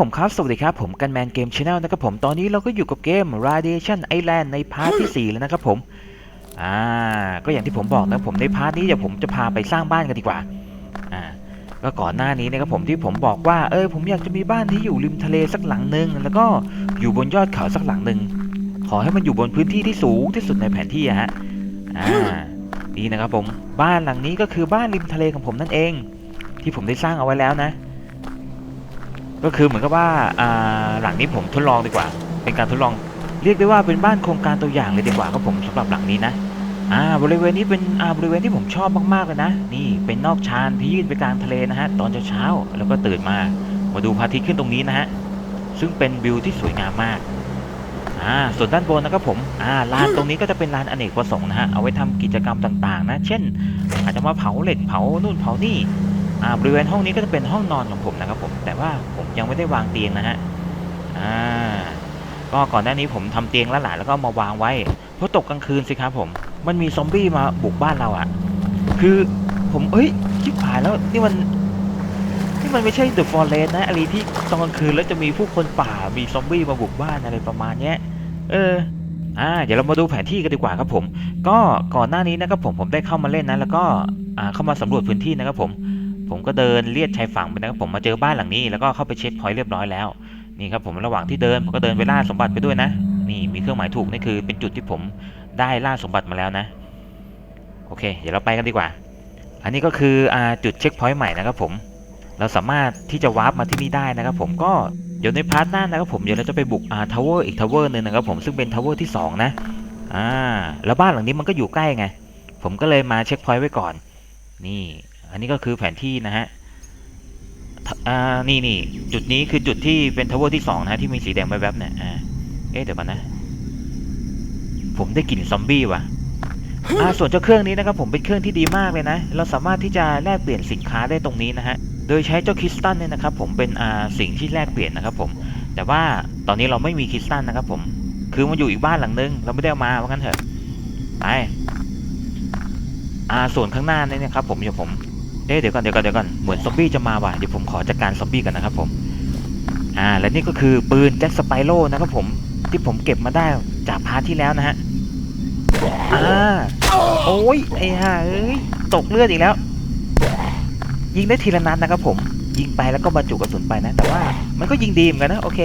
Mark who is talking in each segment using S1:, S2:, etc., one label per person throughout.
S1: ผมครับ สวัสดีครับ ผมกันแมนเกมชาแนลนะครับผมตอนนี้เราก็อยู่กับเกม Radiation Island ในพาร์ทที่ 4 แล้วนะครับผม อ่า ก็อย่างที่ผมบอกนะผมในพาร์ทนี้เดี๋ยวผมจะพาไปสร้างบ้านกันดีกว่า อ่า ก็ก่อนหน้านี้นะครับผมที่ผมบอกว่า เออผมอยากจะมีบ้านที่อยู่ริมทะเลสักหลังหนึ่งแล้วก็อยู่บนยอดเขาสักหลังหนึ่งขอให้มันอยู่บนพื้นที่ที่สูงที่สุดในแผนที่อะฮะ อ่า นี่นะครับผมบ้านหลังนี้ก็คือบ้านริมทะเลของผมนั่นเอง ที่ผมได้สร้างเอาไว้แล้วนะ ก็คือเหมือนกับว่าหลังนี้ผมทดลองดีกว่า เป็นการทดลองเรียกได้ว่าเป็นบ้านโครงการตัวอย่างเลยดีกว่าครับผมสำหรับหลังนี้นะอ่าบริเวณนี้เป็นอ่าบริเวณที่ผมชอบมากๆเลยนะ นี่เป็นนอกชานที่ยื่นไปกลางทะเลนะฮะตอนเช้าๆแล้วก็ตื่นมามาดูพระอาทิตย์ขึ้นตรงนี้นะฮะซึ่งเป็นวิวที่สวยงามมากอ่าส่วนด้านบนนะครับผมอ่าลานตรงนี้ก็จะเป็นลานอเนกประสงค์นะฮะเอาไว้ทำกิจกรรมต่างๆ นะ เช่น อาจจะมาเผาเหล็กเผานู่นเผานี่ บริเวณห้องนี้ก็จะเป็นห้องนอนของผมนะครับผมแต่ว่าผมยังไม่ได้วางเตียงนะฮะอ่าก็ก่อนหน้านี้ผมทำเตียงแล้วหละแล้วก็มาวางไว้เพราะตกกลางคืนสิครับผม มันมีซอมบี้มาบุกบ้านเราอะคือผมเอ้ยชิบหายแล้วนี่มันนี่มันไม่ใช่ The Forest นะอะไรที่ตอนกลางคืนแล้วจะมีผู้คนป่ามีซอมบี้มาบุกบ้านอะไรประมาณเนี้ย เอออ่าเดี๋ยวเรามาดูแผนที่กันดีกว่าครับผม ก็ก่อนหน้านี้นะครับผมผมได้เข้ามาเล่นนะแล้วก็อ่าเข้ามาสำรวจพื้นที่นะครับผม ผมก็เดินเลียดชายฝั่งไปนะครับผมมาเจอบ้านหลังนี้ แล้วก็เข้าไปเช็คพอยต์เรียบร้อยแล้วนี่ครับผมระหว่างที่เดินผมก็เดินไปล่าสมบัติไปด้วยนะ นี่มีเครื่องหมายถูกนี่คือเป็นจุดที่ผมได้ล่าสมบัติมาแล้วนะ โอเค เดี๋ยวเราไปกันดีกว่า อันนี้ก็คืออจุดเช็คพอยต์ใหม่นะครับผมเราสามารถที่จะวาร์ปมาที่นี่ได้นะครับผมก็เดี๋ยวในพาร์ทหน้านะครับผมเดี๋ยวเราจะไปบุกอ่าทาวเวอร์อีกทาวเวอร์หนึ่งนะครับผมซึ่งเป็นทาวเวอร์ที่สองนะอ่าแล้วบ้านหลังนี้มันก็อยู่ใกล้ไงผมก็เลยมาเช็คพอยต์ไว้ก่อน นี่ อันนี้ก็คือแผนที่นะฮะอ่านี่นี่จุดนี้คือจุดที่เป็นทาวเวอร์ที่สองนะฮะที่มีสีแดงแวบๆเนี่ยอ่าเอ๊ะเดี๋ยวก่อนนะ ผมได้กลิ่นซอมบี้ว่ะอ่าส่วนเจ้าเครื่องนี้นะครับผมเป็นเครื่องที่ดีมากเลยนะ เราสามารถที่จะแลกเปลี่ยนสินค้าได้ตรงนี้นะฮะโดยใช้เจ้าคริสตัลเนี่ยนะครับผมเป็นอ่าสิ่งที่แลกเปลี่ยนนะครับผม แต่ว่าตอนนี้เราไม่มีคริสตัลนะครับผมคือมันอยู่อีกบ้านหลังนึง เราไม่ได้เอามาว่างั้นเถอะไปอ่าส่วนข้างหน้านี่นะครับผมเดี๋ยวผม เอ๊ะเดี๋ยวก่อนเดี๋ยวก่อนเดี๋ยวก่อนเหมือนซอมบี้จะมาว่ะเดี๋ยวผมขอจัดการซอมบี้กันนะครับผมอ่าและนี่ก็คือปืนแจ็คสไปโร่นะครับผมที่ผมเก็บมาได้จากพาร์ทที่แล้วนะฮะอ่าโอ้ยไอ้ห่าเอ้ยตกเลือดอีกแล้ว ยิงได้ทีละนัดนะครับผมยิงไปแล้วก็บรรจุกระสุนไปนะ แต่ว่ามันก็ยิงดีเหมือนกันนะโอเค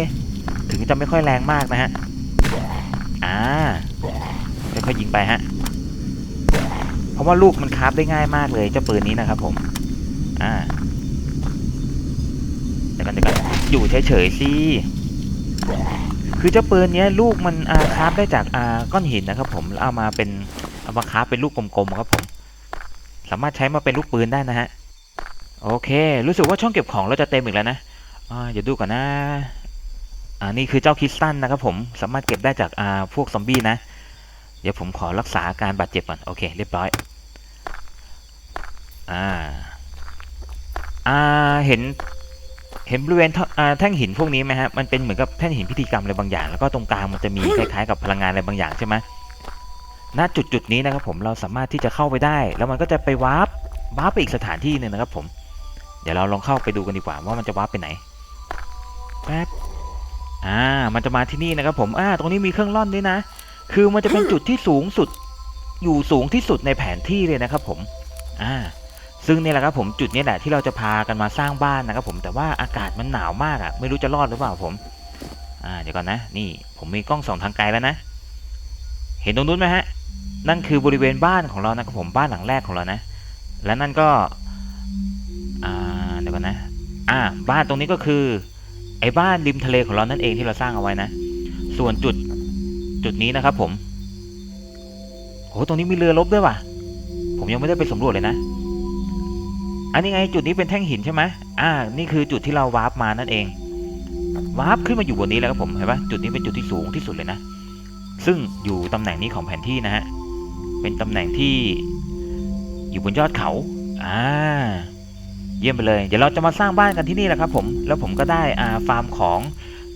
S1: ถึงจะไม่ค่อยแรงมากนะฮะอ่าค่อยๆยิงไปฮะเพราะว่าลูกมันคราฟได้ง่ายมากเลยเจ้าปืนนี้นะครับผม อ่าเดี๋ยวกันเดี๋ยวกันอยู่เฉยๆสิคือเจ้าปืนเนี้ยลูกมันอาคาฟได้จากอาก้อนหินนะครับ ผมแล้วเอามาเป็นเอามาคาฟเป็นลูกกลมๆครับผม สามารถใช้มาเป็นลูกปืนได้นะฮะโอเค รู้สึกว่าช่องเก็บของเราจะเต็มอีกแล้วนะเดี๋ยวดูก่อนนะอ่านี่คือเจ้าคริสตันนะครับ ผมสามารถเก็บได้จากอ่าพวกซอมบี้นะ เดี๋ยวผมขอรักษาอาการบาดเจ็บก่อนโอเค เรียบร้อย อ่า อ่าเห็น เห็นบริเวณท่ออ่าแท่งหินพวกนี้ไหมฮะมันเป็นเหมือนกับแท่งหินพิธีกรรมอะไรบางอย่าง แล้วก็ตรงกลางมันจะมีคล้ายๆกับพลังงานอะไรบางอย่างใช่ไหมณจุดจุดๆนี้นะครับผมเราสามารถที่จะเข้าไปได้ แล้วมันก็จะไปวาร์ปวาร์ปไปอีกสถานที่หนึ่งนะครับ ผม เดี๋ยวเราลองเข้าไปดูกันดีกว่าว่ามันจะวาร์ปไปไหนแป๊บอ่ามันจะมาที่นี่นะครับผมอ่าตรงนี้มีเครื่องร่อนด้วยนะ คือมันจะเป็นจุดที่สูงสุด อยู่สูงที่สุดในแผนที่เลยนะครับผม อ่า ซึ่งนี่แหละครับผมจุดนี้แหละที่เราจะพากันมาสร้างบ้านนะครับผมแต่ว่าอากาศมันหนาวมากอะ่ะไม่รู้จะรอดหรือเปล่าผมอ่าเดี๋ยวก่อนนะนี่ผมมีกล้องส่องทางไกลแล้วนะ เห็นตรงนู้นไหมฮะนั่นคือบริเวณบ้านของเรานะครับผมบ้านหลังแรกของเรานะ และนั่นก็อ่าเดี๋ยวก่อนนะอ่าบ้านตรงนี้ก็คือไอ้บ้านริมทะเลของเรานั่นเองที่เราสร้างเอาไว้นะ ส่วนจุดจุดนี้นะครับผมโหตรงนี้มีเรือรบด้วยว่ะ ผมยังไม่ได้ไปสำรวจเลยนะ อันนี้ไงจุดนี้เป็นแท่งหินใช่ไหมอ่า นี่คือจุดที่เราวาร์ปมานั่นเอง วาร์ปขึ้นมาอยู่บนนี้แล้วครับผม เห็นปะจุดนี้เป็นจุดที่สูงที่สุดเลยนะ ซึ่งอยู่ตำแหน่งนี้ของแผนที่นะฮะ เป็นตำแหน่งที่อยู่บนยอดเขา อ่า เยี่ยมไปเลย เดี๋ยวเราจะมาสร้างบ้านกันที่นี่แหละครับผม แล้วผมก็ได้อ่าฟาร์มของ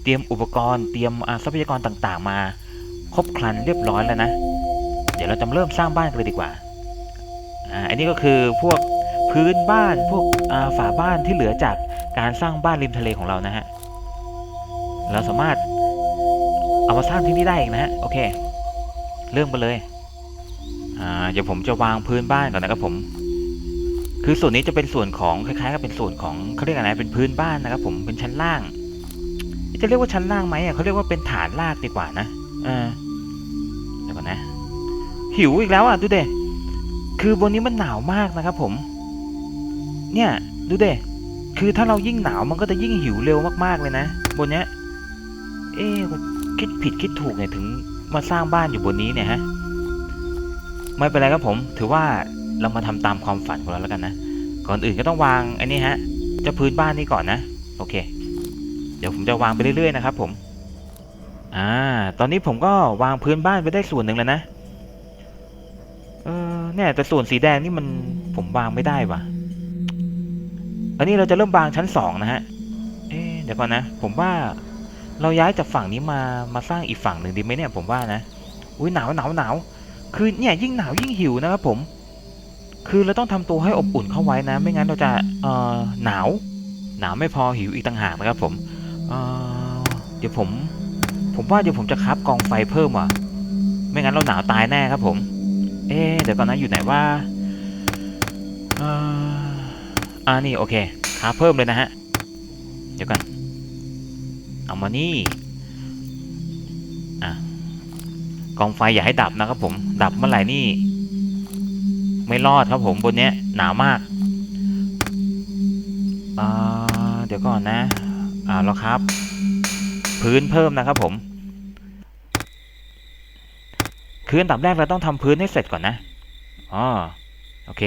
S1: เตรียมอุปกรณ์ เตรียมอ่าทรัพยากรต่างๆ มา ครบครันเรียบร้อยแล้วนะ เดี๋ยวเราจะเริ่มสร้างบ้านกันเลยดีกว่า อ่า อันนี้ก็คือพวก พื้นบ้านพวกฝาบ้านที่เหลือจากการสร้างบ้านริมทะเลของเรานะฮะ เราสามารถเอามาสร้างที่นี่ได้อีกนะฮะ โอเค เรื่องไปเลย อ่า เดี๋ยวผมจะวางพื้นบ้านก่อนนะครับผม คือส่วนนี้จะเป็นส่วนของคล้ายๆกับเป็นส่วนของเขาเรียกอะไร เป็นพื้นบ้านนะครับ ผม เป็นชั้นล่าง จะเรียกว่าชั้นล่างไหมอะเขาเรียกว่าเป็นฐานรากดีกว่านะเออเดี๋ยวก่อนนะ หิวอีกแล้วอะดูเดคือบนนี้มันหนาวมากนะครับผม เนี่ยดูเดคือถ้าเรายิ่งหนาวมันก็จะยิ่งหิวเร็วมากๆเลยนะ บนเนี้ย เอ๊ะคิดผิดคิดถูกเนี่ยถึงมาสร้างบ้านอยู่บนนี้เนี่ยฮะ ไม่เป็นไรครับผม ถือว่าเรามาทำตามความฝันของเราแล้วกันนะ ก่อนอื่นก็ต้องวางไอ้นี่ฮะจะพื้นบ้านนี่ก่อนนะ โอเค เดี๋ยวผมจะวางไปเรื่อยๆนะครับ ผม อ่า ตอนนี้ผมก็วางพื้นบ้านไปได้ส่วนหนึ่งแล้วนะ เออเนี่ยแต่ส่วนสีแดงนี่มันผมวางไม่ได้ว่ะ อันนี้เราจะเริ่มวางชั้นสองนะฮะ เอ๊เดี๋ยวก่อนนะ ผมว่าเราย้ายจากฝั่งนี้มามาสร้างอีกฝั่งหนึ่งดีไหมเนี่ยผมว่านะ อุ้ยหนาวหนาวหนาวคือเนี่ยยิ่งหนาวยิ่งหิวนะครับผม คือเราต้องทำตัวให้อบอุ่นเข้าไว้นะ ไม่งั้นเราจะเอ่อหนาว หนาวไม่พอหิวอีกต่างหากนะครับผมเอ่อเดี๋ยวผม ผมว่าเดี๋ยวผมจะคับกองไฟเพิ่มว่ะ ไม่งั้นเราหนาวตายแน่ครับผม เอ๊เดี๋ยวก่อนนะอยู่ไหนว่าเอ่อ อ่านี่โอเคคับเพิ่มเลยนะฮะ เดี๋ยวก่อนเอามานี่อะกองไฟอย่าให้ดับนะครับผม ดับเมื่อไหร่นี่ ไม่รอดครับผมบนเนี้ยหนาวมากอ่าเดี๋ยวก่อนนะอ่าเราครับ พื้นเพิ่มนะครับผมคืออันดับแรกเราต้องทำพื้นให้เสร็จก่อนนะ อ๋อ โอเค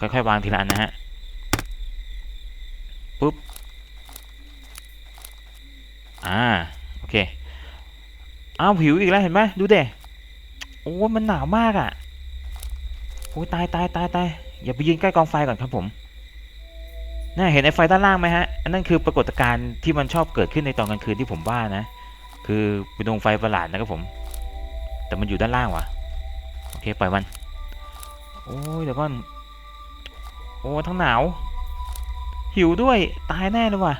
S1: ค่อยๆ วางทีละอันนะฮะ ปุ๊บ อ่า โอเค อ้าวหิวอีกแล้วเห็นไหมดูเด้โอ้มันหนาวมากอะ่ะโอ้ยตายตายตายตายอย่าไปยืนใกล้กองไฟก่อนครับผมน่าเห็นไอ้ไฟด้านล่างไหมฮะ อันนั้นคือปรากฏการณ์ที่มันชอบเกิดขึ้นในตอนกลางคืนที่ผมว่านะ คือเป็นดวงไฟประหลาดนะครับผม แต่มันอยู่ด้านล่างว่ะโอเคปล่อยมัน โอ้ยเดี๋ยวก่อน โอ้ทั้งหนาว หิวด้วย ตายแน่เลยว่ะ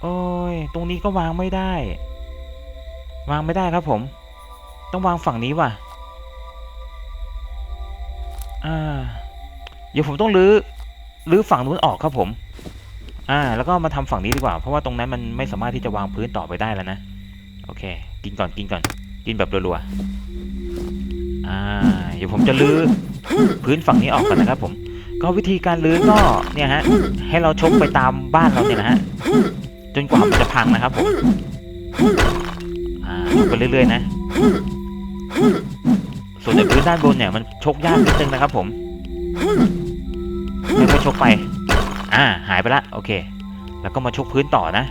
S1: โอ้ย ตรงนี้ก็วางไม่ได้ วางไม่ได้ครับผม ต้องวางฝั่งนี้ว่ะ อ่า เดี๋ยวผมต้องรื้อรื้อฝั่งนู้นออกครับผม อ่า แล้วก็มาทำฝั่งนี้ดีกว่า เพราะว่าตรงนั้นมันไม่สามารถที่จะวางพื้นต่อไปได้แล้วนะ โอเค กินก่อน กินก่อน กินแบบรัวๆ อ่า เดี๋ยวผมจะรื้อพื้นฝั่งนี้ออกก่อนนะครับผม ก็วิธีการรื้อก็เนี่ยฮะให้เราชกไปตามบ้านเราเนี่ยนะฮะจนกว่ามันจะพังนะครับผมอ่าไปเรื่อยๆนะ ส่วนในพื้นด้านบนเนี่ยมันชกยากนิดนึงนะครับผมค่อยๆชกไป อ่า หายไปละโอเค แล้วก็มาชกพื้นต่อนะ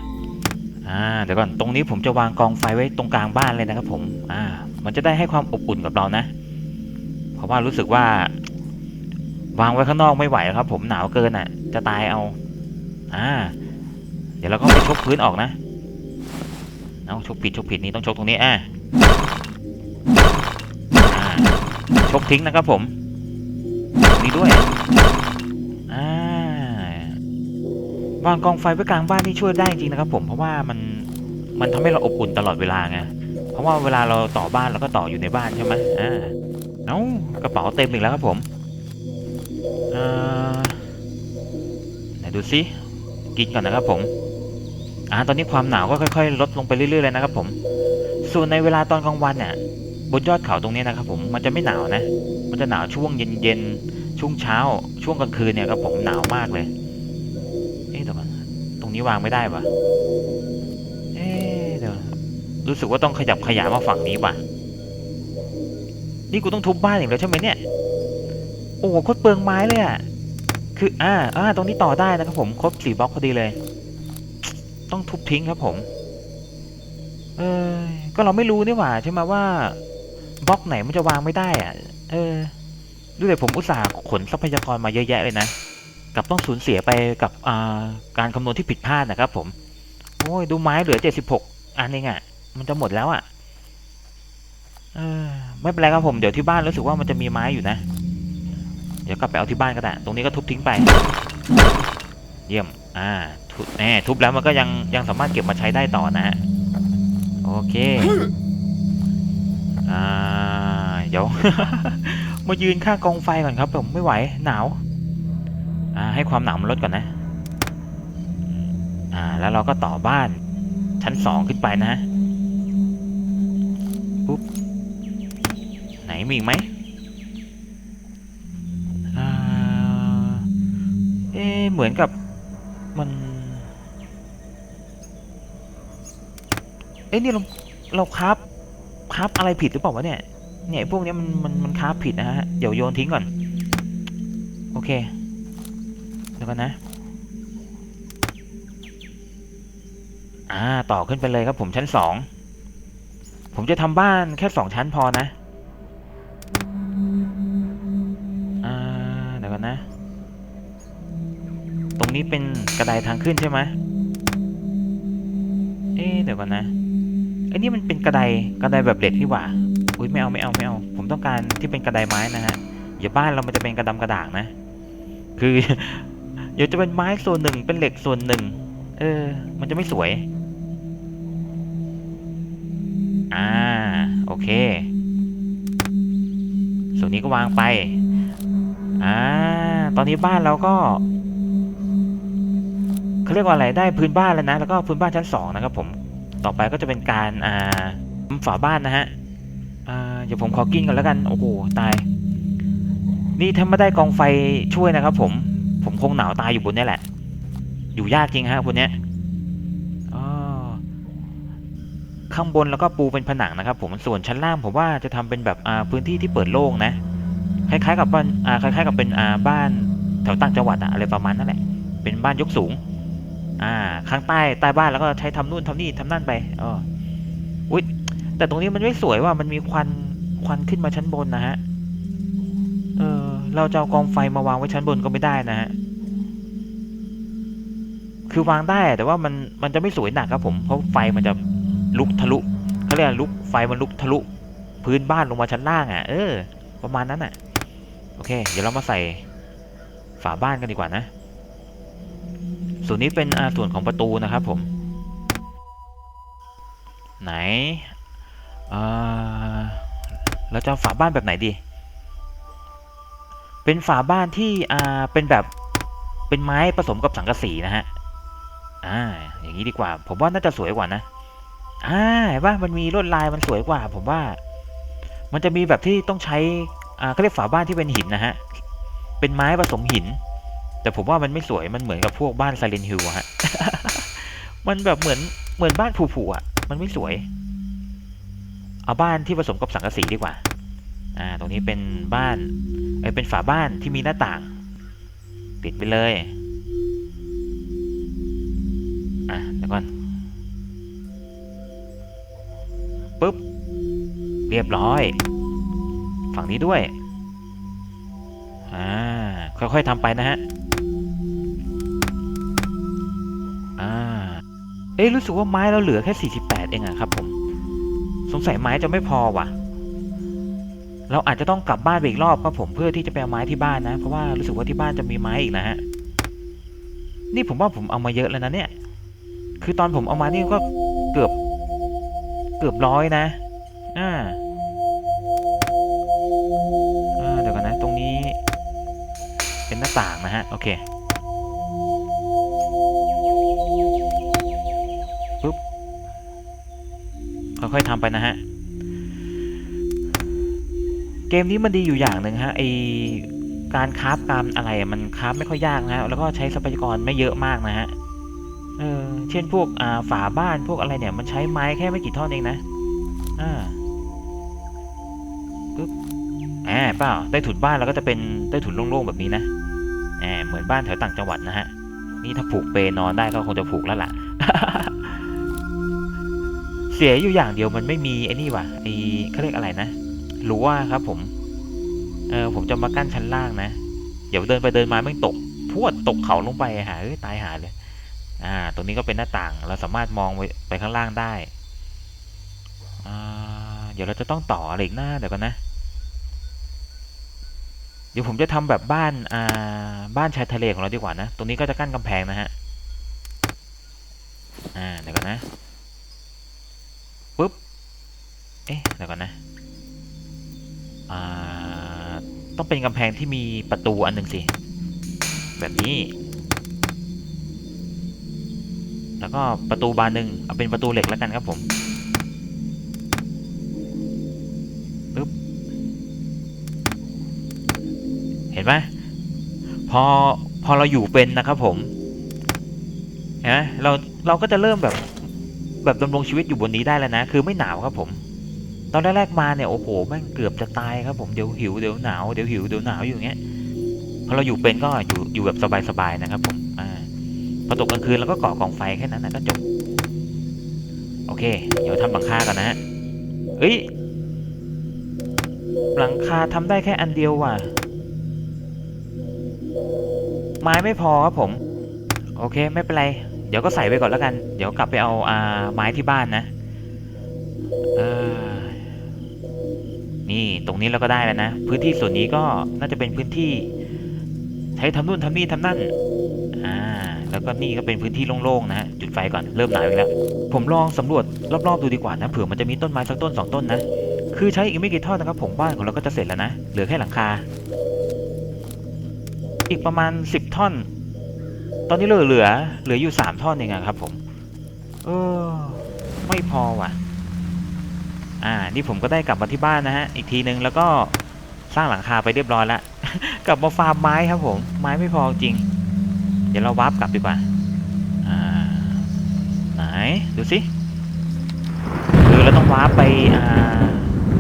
S1: อ่าเดี๋ยวก่อนตรงนี้ผมจะวางกองไฟไว้ตรงกลางบ้านเลยนะครับผมอ่า มันจะได้ให้ความอบอุ่นกับเรานะ เพราะว่ารู้สึกว่า วางไว้ข้างนอกไม่ไหวครับ ผมหนาวเกินอะ จะตายเอา อ่า เดี๋ยวเราก็ไปชกพื้นออกนะ เอาชกผิดชกผิดนี่ต้องชกตรงนี้อะอ่าชกทิ้งนะครับผมนี้ด้วย อ่าวางกองไฟไว้กลางบ้านนี่ช่วยได้จริงนะครับ ผม เพราะว่ามัน มันทำให้เราอบอุ่นตลอดเวลาไง เพราะว่าเวลาเราต่อบ้านเราก็ต่ออยู่ในบ้านใช่ไหมอ่า เอ้ากระเป๋าเต็มอีกแล้วครับผม ไหนดูซิกินก่อนนะครับผมอ่าตอนนี้ความหนาวก็ค่อยๆ ลดลงไปเรื่อยๆเลยนะครับผม ส่วนในเวลาตอนกลางวันเนี่ยบนยอดเขาตรงนี้นะครับผมมันจะไม่หนาวนะ มันจะหนาวช่วงเย็นๆช่วงเช้า ช่วงกลางคืนเนี่ยครับผมหนาวมากเลยเอ๊ะเดี๋ยวก่อนตรงนี้วางไม่ได้ปะเอ๊ะเดี๋ยวรู้สึกว่าต้องขยับขยายมาฝั่งนี้ว่ะนี่กูต้องทุบบ้านอีกแล้วใช่ไหมเนี่ย โอ้โหโคตรเปลืองไม้เลยอะ คืออ่าอ่าตรงนี้ต่อได้นะครับผมครบสี่บล็อกพอดีเลย ต้องทุบทิ้งครับผม เออก็เราไม่รู้นี่หว่าใช่ไหมว่าบล็อกไหนมันจะวางไม่ได้อะ เออ ดูแต่ผมอุตส่าห์ขนทรัพยากรมาเยอะแยะเลยนะ กับต้องสูญเสียไปกับอ่าการคำนวณที่ผิดพลาดนะครับผม โอ้ยดูไม้เหลือเจ็ดสิบหกอันเองอะ มันจะหมดแล้วอะ เออ ไม่เป็นไรครับผม เดี๋ยวที่บ้านรู้สึกว่ามันจะมีไม้อยู่นะ เดี๋ยวกลับไปเอาที่บ้านก็ได้ ตรงนี้ก็ทุบทิ้งไป เยี่ยม อ่า ทุบแหมทุบแล้วมันก็ยังยังสามารถเก็บมาใช้ได้ต่อนะฮะ โอเค อ่า เดี๋ยว มายืนข้างกองไฟก่อนครับผมไม่ไหว หนาว อ่า ให้ความหนาวมันลดก่อนนะ อ่า แล้วเราก็ต่อบ้าน ชั้นสองขึ้นไปนะฮะปุ๊บ ไหนมีอีกไหม เหมือนกับมัน เอ๊ะนี่เราเราคราฟคราฟอะไรผิดหรือเปล่าวะเนี่ย เนี่ยพวกนี้มันมันมันคราฟผิดนะฮะ เดี๋ยวโยนทิ้งก่อน โอเค เดี๋ยวกันนะ อ่า ต่อขึ้นไปเลยครับผมชั้นสอง ผมจะทำบ้านแค่สองชั้นพอนะ ระไดทางขึ้นใช่ไหมเอ๊เดี๋ยวก่อนนะไอ้นี่มันเป็นกระไดกระไดแบบเหล็กนี่หว่า อุ้ยไม่เอาไม่เอาไม่เอา ผมต้องการที่เป็นกระไดไม้นะฮะ อย่าบ้านเรามันจะเป็นกระดำกระด่างนะ คือเดี๋ยวจะเป็นไม้ส่วนหนึ่งเป็นเหล็กส่วนหนึ่ง เออ มันจะไม่สวย อ่า โอเค ส่วนนี้ก็วางไป อ่า ตอนนี้บ้านเราก็ เขาเรียกว่าอะไรได้พื้นบ้านแล้วนะ แล้วก็พื้นบ้านชั้นสองนะครับผมต่อไปก็จะเป็นการอ่าฝาบ้านนะฮะอ่าเดี๋ยวผมขอกินก่อนแล้วกันโอ้โหตาย นี่ถ้าไม่ได้กองไฟช่วยนะครับ ผมผมคงหนาวตายอยู่บนนี้แหละ อยู่ยากจริงฮะคนเนี้ยอ๋อข้างบนแล้วก็ปูเป็นผนังนะครับ ผมส่วนชั้นล่างผมว่าจะทำเป็นแบบอ่าพื้นที่ที่เปิดโล่งนะคล้ายๆกับบ้านอ่าคล้ายๆกับเป็นอ่าบ้านแถวต่างจังหวัดอะอะไรประมาณนั่นแหละเป็นบ้านยกสูง อ่าข้างใต้ใต้บ้านแล้วก็ใช้ทำนู่นทำนี่ทำนั่นไปอ๋ออุ้ยแต่ตรงนี้มันไม่สวยว่ามันมีควันควันขึ้นมาชั้นบนนะฮะเออเราจะเอากองไฟมาวางไว้ชั้นบนก็ไม่ได้นะฮะคือวางได้แต่ว่ามันมันจะไม่สวยหนักครับผมเพราะไฟมันจะลุกทะลุเขาเรียกอะไรลุกไฟมันลุกทะลุ พื้นบ้านลงมาชั้นล่างอะเออประมาณนั้นอะโอเค เดี๋ยวเรามาใส่ฝาบ้านกันดีกว่านะ ส่วนนี้เป็นอ่าส่วนของประตูนะครับผม ไหนอ่าเราจะฝาบ้านแบบไหนดี เป็นฝาบ้านที่อ่าเป็นแบบเป็นไม้ผสมกับสังกะสีนะฮะ อ่า อย่างนี้ดีกว่า ผมว่าน่าจะสวยกว่านะ อ่าเห็นปะมันมีลวดลายมันสวยกว่า ผมว่า มันจะมีแบบที่ต้องใช้ อ่าเขาเรียกฝาบ้านที่เป็นหินนะฮะ เป็นไม้ผสมหิน แต่ผมว่ามันไม่สวยมันเหมือนกับพวกบ้านไซเลนฮิลฮะ มันแบบเหมือนเหมือนบ้านผุๆอะ มันไม่สวย เอาบ้านที่ผสมกับสังกะสีดีกว่า อ่า ตรงนี้เป็นบ้านเอเป็นฝาบ้านที่มีหน้าต่าง ปิดไปเลย อะเดี๋ยวก่อนปุ๊บ เรียบร้อย ฝั่งนี้ด้วย อ่า ค่อยๆทำไปนะฮะ เอ๊ะรู้สึกว่าไม้เราเหลือแค่ 48 เองอะครับผม สงสัยไม้จะไม่พอว่ะ เราอาจจะต้องกลับบ้านไปอีกรอบครับผมเพื่อที่จะไปเอาไม้ที่บ้านนะ เพราะว่ารู้สึกว่าที่บ้านจะมีไม้อีกนะฮะ นี่ผมว่าผมเอามาเยอะแล้วนะเนี่ย คือตอนผมเอามานี่ก็เกือบ เกือบร้อยนะ อ่าอ่าเดี๋ยวกันนะ ตรงนี้ เป็นหน้าต่างนะฮะ โอเค ค่อยทำไปนะฮะ เกมนี้มันดีอยู่อย่างหนึ่งฮะไอการคราฟการอะไรมันคราฟไม่ค่อยยากนะฮะแล้วก็ใช้ทรัพยากรไม่เยอะมากนะฮะเออเช่นพวกอ่าฝาบ้านพวกอะไรเนี่ย มันใช้ไม้แค่ไม่กี่ท่อนเองนะอ่าปึ๊บแอบเปล่าใต้ถุนบ้านเราก็จะเป็นใต้ถุนโล่งๆแบบนี้นะแอบเหมือนบ้านแถวต่างจังหวัดนะฮะนี่ถ้าผูกเปนอนได้ก็คงจะผูกแล้วล่ะ สียอยู่อย่างเดียวมันไม่มีไอ้นี่ว่ะไอ้เขาเรียกอะไรนะรั้วครับผม เออผมจะมากั้นชั้นล่างนะ เดี๋ยวเดินไปเดินมาไม่ตกพวดตกเขาลงไปหาเอ้ยตายหาเลย อ่า ตรงนี้ก็เป็นหน้าต่าง เราสามารถมองไปไปข้างล่างได้ อ่า เดี๋ยวเราจะต้องต่ออะไรอีกหน้าเดี๋ยวกันนะ เดี๋ยวผมจะทำแบบบ้าน อ่า บ้านชายทะเลของเราดีกว่านะ ตรงนี้ก็จะกั้นกำแพงนะฮะ อ่า เดี๋ยวก่อนนะ เอ๊ะเดี๋ยวก่อนนะอ่าต้องเป็นกำแพงที่มีประตูอันหนึ่งสิ แบบนี้ แล้วก็ประตูบานหนึ่งเอาเป็นประตูเหล็กแล้วกันครับผมปึ๊บเห็นไหมพอพอเราอยู่เป็นนะครับผมเห็นไหมเราเราก็จะเริ่มแบบแบบดำรงชีวิตอยู่บนนี้ได้แล้วนะ คือไม่หนาวครับผม ตอนแรกๆมาเนี่ยโอ้โหแม่งเกือบจะตายครับผมเดี๋ยวหิวเดี๋ยวหนาวเดี๋ยวหิวเดี๋ยวหนาวอยู่เงี้ยพอเราอยู่เป็นก็อยู่อยู่แบบสบายๆนะครับผมอ่าพอตกกลางคืนเราก็ก่อกองไฟแค่นั้นนะก็จบโอเค เดี๋ยวทำหลังคาก่อนนะฮะเอ้ยหลังคาทำได้แค่อันเดียวว่ะไม้ไม่พอครับผม โอเคไม่เป็นไร เดี๋ยวก็ใส่ไปก่อนแล้วกัน เดี๋ยวกลับไปเอาอ่าไม้ที่บ้านนะ นี่ตรงนี้เราก็ได้แล้วนะ พื้นที่ส่วนนี้ก็น่าจะเป็นพื้นที่ใช้ทำนู่นทำนี่ทำนั่นอ่าแล้วก็นี่ก็เป็นพื้นที่โล่งๆนะฮะจุดไฟก่อนเริ่มหนาวอีกแล้วผมลองสำรวจรอบๆดูดีกว่านะเผื่อมันจะมีต้นไม้สักต้นสองต้นนะคือใช้อีกไม่กี่ท่อนนะครับ ผมบ้านของเราก็จะเสร็จแล้วนะเหลือแค่หลังคา อีกประมาณสิบท่อน ตอนนี้เหลือเหลือเหลืออยู่สามท่อนเองครับผม เออ ไม่พอว่ะ อ่า นี่ผมก็ได้กลับมาที่บ้านนะฮะ อีกทีนึงแล้วก็สร้างหลังคาไปเรียบร้อยแล้ว กลับมาฟาร์มไม้ครับผม ไม้ไม่พอจริง เดี๋ยวเราวาร์ปกลับดีกว่า อ่า ไหน ดูสิ คือเราต้องวาร์ปไป อ่า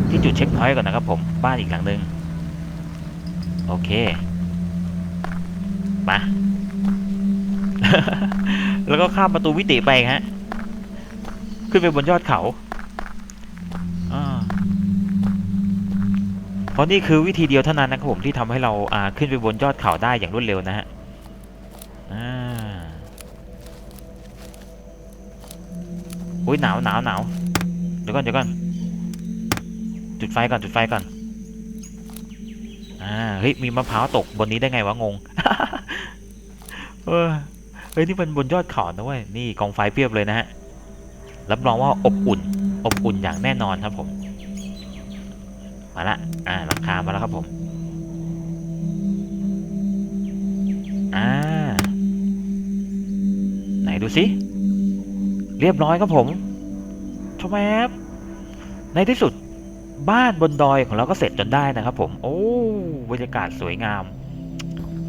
S1: ที่จุดเช็คพอยต์ก่อนนะครับผม บ้านอีกหลังหนึ่งโอเค มา แล้วก็ข้ามประตูวิติไปฮะ ขึ้นไปบนยอดเขาอ่า เพราะนี่คือวิธีเดียวเท่านั้นนะครับผมที่ทำให้เราอ่าขึ้นไปบนยอดเขาได้อย่างรวดเร็วนะฮะอ่าอุ้ยหนาวหนาวหนาวเดี๋ยวก่อนเดี๋ยวก่อนจุดไฟก่อนจุดไฟก่อนอ่าเฮ้ยมีมะพร้าวตกบนนี้ได้ไงวะงงเออเฮ้ยนี่มันบนยอดเขานะเว้ยนี่กองไฟเพียบเลยนะฮะรับรองว่าอบอุ่น อบอุ่นอย่างแน่นอนครับผม มาละอ่าหลังคามาแล้วครับผมอ่าไหนดูสิเรียบร้อยครับผมชมแอปในที่สุดบ้านบนดอยของเราก็เสร็จจนได้นะครับผม โอ้บรรยากาศสวยงาม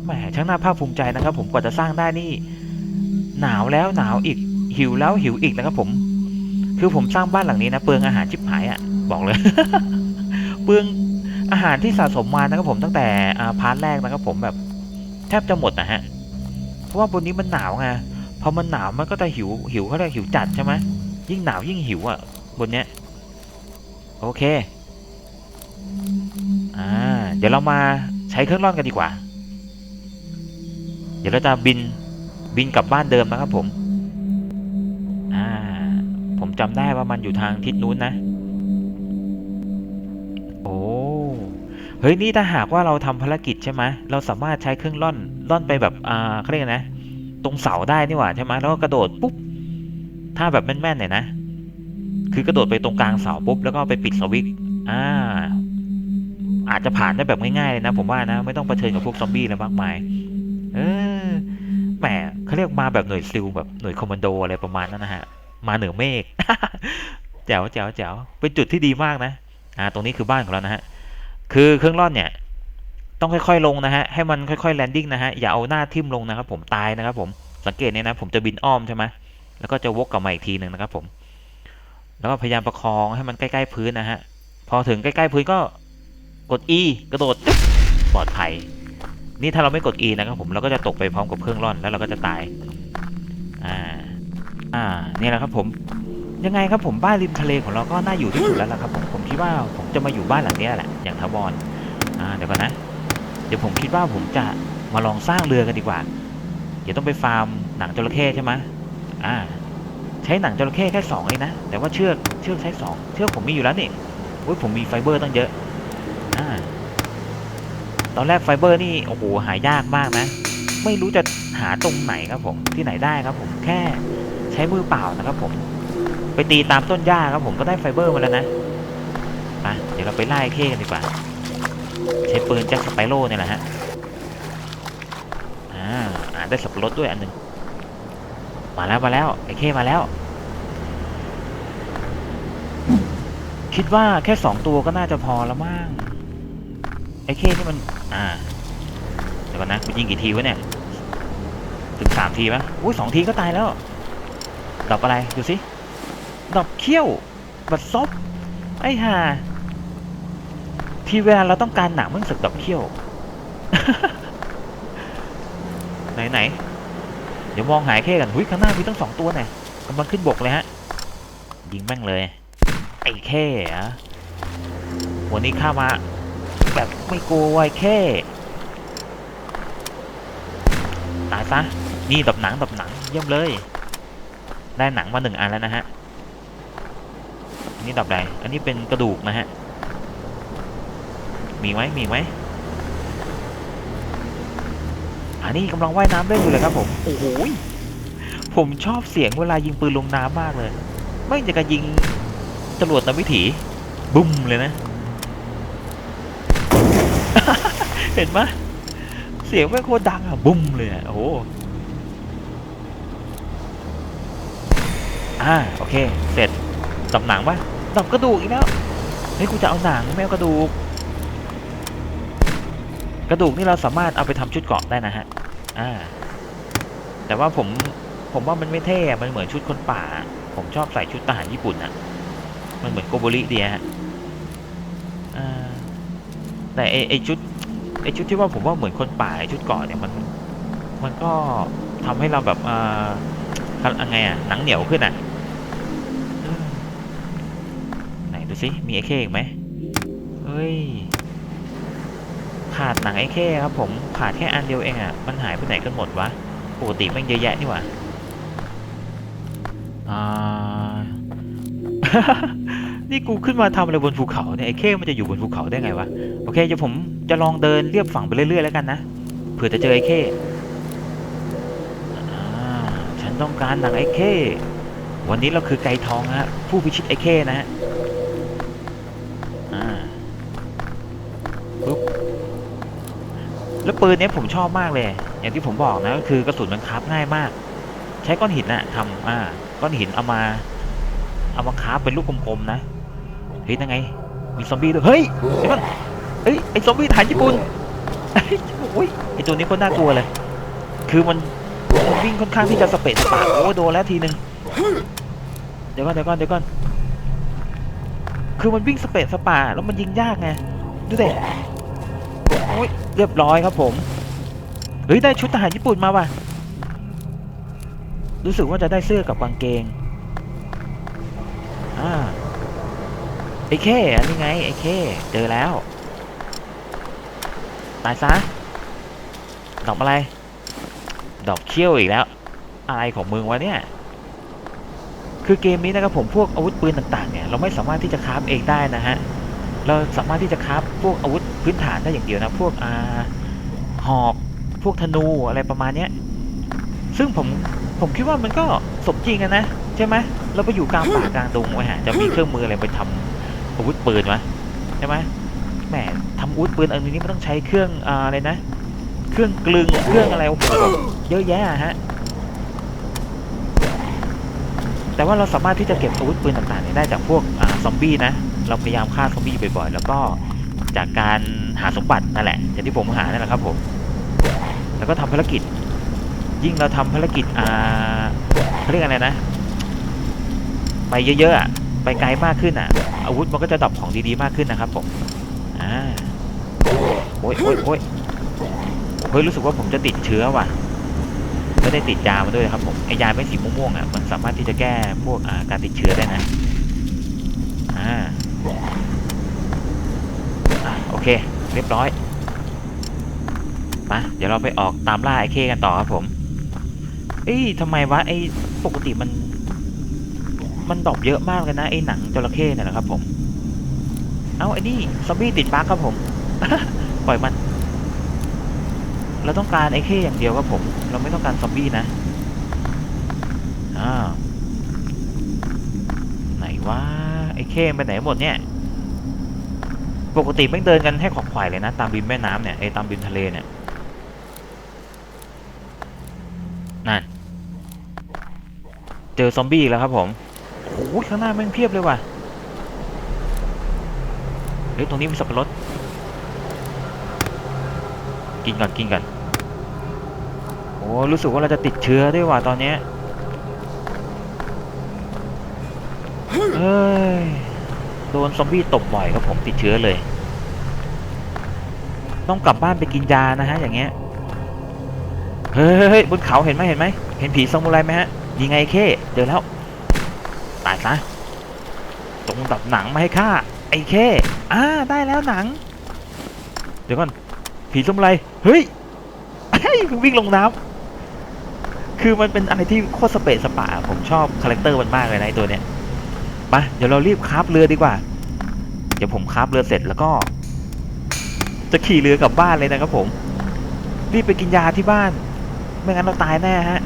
S1: แหมช่างน่าภาคภูมิใจนะครับ ผมกว่าจะสร้างได้นี่ หนาวแล้วหนาวอีก หิวแล้วหิวอีกนะครับผม คือผมสร้างบ้านหลังนี้นะเปลืองอาหารชิบหายอะ่ะ บอกเลย เปลืองอาหารที่สะสมมานะครับผมตั้งแต่พาร์ทแรกนะครับผมแบบแทบจะหมดนะฮะ เพราะว่าบนนี้มันหนาวไงพอมันหนาวมันก็จะหิวหิวเขาเรียกหิวจัดใช่ไหมยิ่งหนาวยิ่งหิวอะบนเนี้ยโอเคอ่าเดี๋ยวเรามาใช้เครื่องร่อนกันดีกว่า เดี๋ยวเราจะบินบินกลับบ้านเดิมนะครับผมอ่าผมจำได้ว่ามันอยู่ทางทิศนู้นนะ เฮ้ยนี่ถ้าหากว่าเราทำภารกิจใช่ไหมเราสามารถใช้เครื่องร่อนร่อนไปแบบอ่าเขาเรียกนะ ตรงเสาได้นี่หว่าใช่ไหมแล้วก็กระโดดปุ๊บถ้าแบบแม่นๆหน่อยนะ คือกระโดดไปตรงกลางเสาปุ๊บแล้วก็ไปปิดสวิตช์อ่า อาจจะผ่านได้แบบง่ายๆเลยนะ ผมว่านะ ไม่ต้องเผชิญกับพวกซอมบี้อะไรมากมาย เออแหมเขาเรียกมาแบบหน่วยซิลแบบหน่วยคอมมานโดอะไรประมาณนั้นนะฮะ มาเหนือเมฆแจ๋วแจ๋วแจ๋วเป็นจุดที่ดีมากนะ อ่า ตรงนี้คือบ้านของเรานะฮะ คือเครื่องร่อนเนี่ยต้องค่อยๆลงนะฮะให้มันค่อยๆแลนดิ้งนะฮะอย่าเอาหน้าทิ่มลงนะครับผมตายนะครับผมสังเกตเนี่ยนะผมจะบินอ้อมใช่ไหมแล้วก็จะวกกลับมาอีกทีหนึ่งนะครับผม แล้วก็พยายามประคองให้มันใกล้ๆพื้นนะฮะพอถึงใกล้ๆพื้นก็กด E กระโดดปลอดภัยนี่ถ้าเราไม่กด E นะครับผมเราก็จะตกไปพร้อมกับเครื่องร่อนแล้วเราก็จะตายอ่าอ่านี่แหละครับผม ยังไงครับผมบ้านริมทะเลของเราก็น่าอยู่ที่สุดแล้วล่ะครับผมผมคิดว่าผมจะมาอยู่บ้านหลังนี้แหละอย่างทาวรอ่าเดี๋ยวก่อนนะ เดี๋ยวผมคิดว่าผมจะมาลองสร้างเรือกันดีกว่า เดี๋ยวต้องไปฟาร์มหนังจระเข้ใช่ไหมอ่าใช้หนังจระเข้แค่สองเองนะแต่ว่าเชือกเชือกใช้สองเชือกผมมีอยู่แล้วนี่โอ้ยผมมีไฟเบอร์ตั้งเยอะอ่าตอนแรกไฟเบอร์นี่โอ้โหหายากมากนะ ไม่รู้จะหาตรงไหนครับผมที่ไหนได้ครับผมแค่ใช้มือเปล่านะครับผม ไปตีตามต้นหญ้าครับผมก็ได้ไฟเบอร์มาแล้วนะไปเดี๋ยวเราไปไล่เข้กันดีกว่า ใช้ปืนแจ็คสไปโร่เนี่ยแหละฮะอ่าได้สับรดด้วยอันหนึ่งมาแล้วมาแล้วไอ้เข้มาแล้ว คิดว่าแค่สองตัวก็น่าจะพอแล้วมั้งไอ้เข้นี่มัน อ่าเดี๋ยวก่อนนะกูยิงกี่ทีวะเนี่ยถึงสามทีปะอุ้ยสองทีก็ตายแล้วดอกอะไรดูสิ ดอกเขี้ยว บัดซบไอ้ห่าทีเวลาเราต้องการหนังมันสึกดอกเขี้ยว ไหนไหน เดี๋ยวมองหายเข้กัน หุยข้างหน้ามีตั้งสองตัวเนี่ยกำลังขึ้นบกเลยฮะ ยิงแม่งเลย ไอ้เข้อะวันนี้ข้ามา แบบไม่กลัวไอ้เข้ตายซะ นี่ดับหนังดับหนังเยี่ยมเลย ได้หนังมาหนึ่งอันแล้วนะฮะ นนี้ดับใดอันนี้เป็นกระดูกนะฮะ มีไหมมีไหมอันนี้กำลังว่ายน้ำเล่นอยู่เลยครับผม โอ้โหผมชอบเสียงเวลายิงปืนลงน้ำมากเลย ไม่จะการยิงจรวดนำวิถี บุ้มเลยนะ เห็นไหมเสียงแม่งโคตรดังอะ บุ้มเลยอะ โอ้โหอ่า โอเค เสร็จดับหนังปะ ดับกระดูกอีกแล้วเฮ้ยกูจะเอาหนังไม่เอากระดูก กระดูกนี่เราสามารถเอาไปทำชุดเกราะได้นะฮะ อ่า แต่ว่าผมผมว่ามันไม่เท่ มันเหมือนชุดคนป่า ผมชอบใส่ชุดทหารญี่ปุ่นอะมันเหมือนโกโบริดีฮะแต่ไอไอชุดไอชุดที่ว่าผมว่าเหมือนคนป่าชุดเกาะเนี่ยมัน มันก็ทำให้เราแบบอ่าอะไรไงอะหนังเหนียวขึ้นอะอืมไหนดู สิ มีไอเคอีกไหมเฮ้ย ขาดหนังไอ้แค่ครับผม ขาดแค่อันเดียวเองอะ มันหายไปไหนกันหมดวะ ปกติมันเยอะแยะนี่หว่าอ่า นี่กูขึ้นมาทำอะไรบนภูเขาเนี่ยไอ้เข้มันจะอยู่บนภูเขาได้ไงวะ โอเคเดี๋ยวผมจะลองเดินเรียบฝั่งไปเรื่อยๆแล้วกันนะ เผื่อจะเจอไอ้เข้อ่าฉันต้องการหนังไอ้เข้วันนี้เราคือไก่ทองฮะผู้พิชิตไอ้เข้นะฮะ แล้วปืนนี้ผมชอบมากเลย อย่างที่ผมบอกนะก็คือกระสุนมันคราฟง่ายมาก ใช้ก้อนหินน่ะทำอ่าก้อนหินเอามา เอามาคราฟเป็นลูกกลมๆนะเฮ้ยยังไง มีซอมบี้ด้วยเฮ้ยเดี๋ยวเฮ้ยไอซอมบี้ฐานญี่ปุ่นเฮ้ยโอ้ยไอตัวนี้คนน่ากลัวเลย คือมันมันวิ่งค่อนข้างที่จะสเปซสปาโอ้โดนแล้วทีนึงเดี๋ยวก่อนเดี๋ยวก่อนเดี๋ยวก่อนคือมันวิ่งสเปซสปาแล้วมันยิงยากไงดูเด็ อ้ยเรียบร้อยครับผม เฮ้ยได้ชุดทหารญี่ปุ่นมาว่ะ รู้สึกว่าจะได้เสื้อกับกางเกง อ่าไอ้แค่อันนี้ไงไอ้แค่เจอแล้ว ตายซะ ดอกอะไร ดอกเขี้ยวอีกแล้ว อะไรของมึงวะเนี่ย คือเกมนี้นะครับผมพวกอาวุธปืนต่างๆเนี่ยเราไม่สามารถที่จะคราฟเองได้นะฮะ เราสามารถที่จะคราฟพวกอาวุธ พื้นฐานได้อย่างเดียวนะ พวกอ่าหอกพวกธนูอะไรประมาณเนี้ย ซึ่งผมผมคิดว่ามันก็สมจริงอะนะ ใช่ไหมเราไปอยู่กลางป่ากลางดงไว้ฮะจะมีเครื่องมืออะไรไปทำอาวุธปืนวะใช่ไหมแหมทำอาวุธปืนอันนี้มันต้องใช้เครื่องอ่าอะไรนะ เครื่องกลึงเครื่องอะไรโอ้โหเยอะแยะอะฮะแต่ว่าเราสามารถที่จะเก็บอาวุธปืนต่างๆเนี่ยได้จากพวกอ่าซอมบี้นะ เราพยายามฆ่าซอมบี้บ่อยๆ แล้วก็ จากการหาสมบัตินั่นแหละอย่างที่ผมหานั่นแหละครับผมแล้วก็ทำภารกิจ ยิ่งเราทำภารกิจอ่าเรียกอะไรนะ ไปเยอะๆอะไปไกลมากขึ้นอะ อาวุธมันก็จะดรอปของดีๆมากขึ้นนะครับผมอ่าโอ้ยโอ้ยโอ้ยเฮ้ยรู้สึกว่าผมจะติดเชื้อว่ะไม่ได้ติดยามาด้วยครับผมไอยาไม่สีม่วงๆอะมันสามารถที่จะแก้พวกอ่าการติดเชื้อได้นะอ่า เค เรียบร้อย มา เดี๋ยวเราไปออกตามล่าไอ้เคกันต่อครับผม เอ้ยทำไมวะไอ้ปกติมัน มันดอปเยอะมากเลยนะไอ้หนังจระเข้เนี่ยนะครับผม เอาไอ้นี่ซอมบี้ติดบั๊กครับผม ปล่อยมัน เราต้องการไอ้เข้อย่างเดียวครับผม เราไม่ต้องการซอมบี้นะออ้าวไหนวะไอ้เข้ไปไหนหมดเนี่ย ปกติแม่งเดินกันให้ขอกขวายเลยนะ ตามริมแม่น้ำเนี่ยไอ้ตามริมทะเลเนี่ยนั่นเจอซอมบี้แล้วครับผมโอ้โหข้างหน้าแม่งเพียบเลยว่ะเฮ้ยตรงนี้มีสับปะรดกินก่อนกินก่อนโอ้รู้สึกว่าเราจะติดเชื้อด้วยว่ะตอนเนี้ยเอ้ย โดนซอมบี้ตบบ่อยครับผมติดเชื้อเลย ต้องกลับบ้านไปกินยานะฮะ อย่างเงี้ย เฮ้ยบนเขาเห็นไหมเห็นไหม เห็นผีซามูไรไหมฮะ ยิงไงเข้เจอแล้ว ตายซะตรงดับหนังมาให้ข้าไอ้เข้อ่าได้แล้วหนัง เดี๋ยวก่อน ผีซามูไรเฮ้ยเฮ้ยวิ่งลงน้ำคือมันเป็นอะไรที่โคตรสเปซสปะผมชอบคาแรคเตอร์มันมากเลยนะตัวเนี้ย ไปเดี๋ยวเรารีบคราฟเรือดีกว่า เดี๋ยวผมคราฟเรือเสร็จแล้วก็ จะขี่เรือกลับบ้านเลยนะครับผม รีบไปกินยาที่บ้าน ไม่งั้นเราตายแน่ฮะ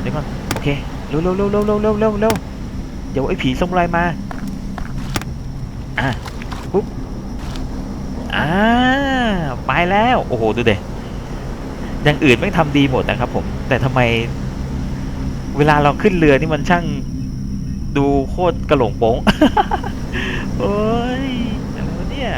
S1: เดี๋ยวก่อนโอเคเร็วเร็วเร็วเร็วเร็วเร็วเร็วเร็วเดี๋ยวไอ้ผีซามูไรมาอะปุ๊บอ่าไปแล้วโอ้โหดูเด็อย่างอื่นไม่งทำดีหมดนะครับผม แต่ทำไม เวลาเราขึ้นเรือนี่มันช่าง ดูโคตรกระหลงโป้ง โอ้ยอะไรเนี่ย